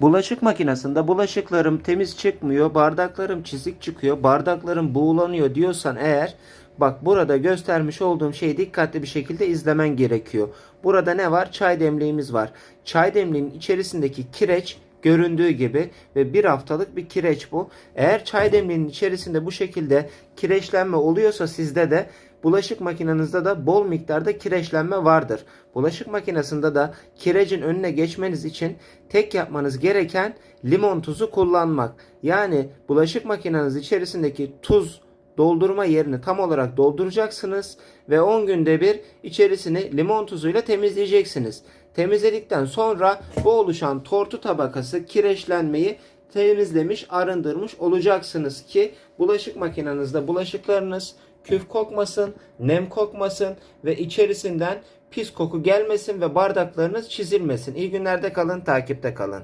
Bulaşık makinesinde bulaşıklarım temiz çıkmıyor, bardaklarım çizik çıkıyor, bardaklarım buğulanıyor diyorsan eğer bak burada göstermiş olduğum şeyi dikkatli bir şekilde izlemen gerekiyor. Burada ne var? Çay demliğimiz var. Çay demliğinin içerisindeki kireç göründüğü gibi ve bir haftalık bir kireç bu. Eğer çay demliğinin içerisinde bu şekilde kireçlenme oluyorsa sizde de bulaşık makinenizde de bol miktarda kireçlenme vardır. Bulaşık makinesinde de kirecin önüne geçmeniz için tek yapmanız gereken limon tuzu kullanmak. Yani bulaşık makineniz içerisindeki tuz doldurma yerini tam olarak dolduracaksınız ve 10 günde bir içerisini limon tuzuyla temizleyeceksiniz. Temizledikten sonra bu oluşan tortu tabakası kireçlenmeyi temizlemiş, arındırmış olacaksınız ki bulaşık makinenizde bulaşıklarınız küf kokmasın, nem kokmasın ve içerisinden pis koku gelmesin ve bardaklarınız çizilmesin. İyi günlerde kalın, takipte kalın.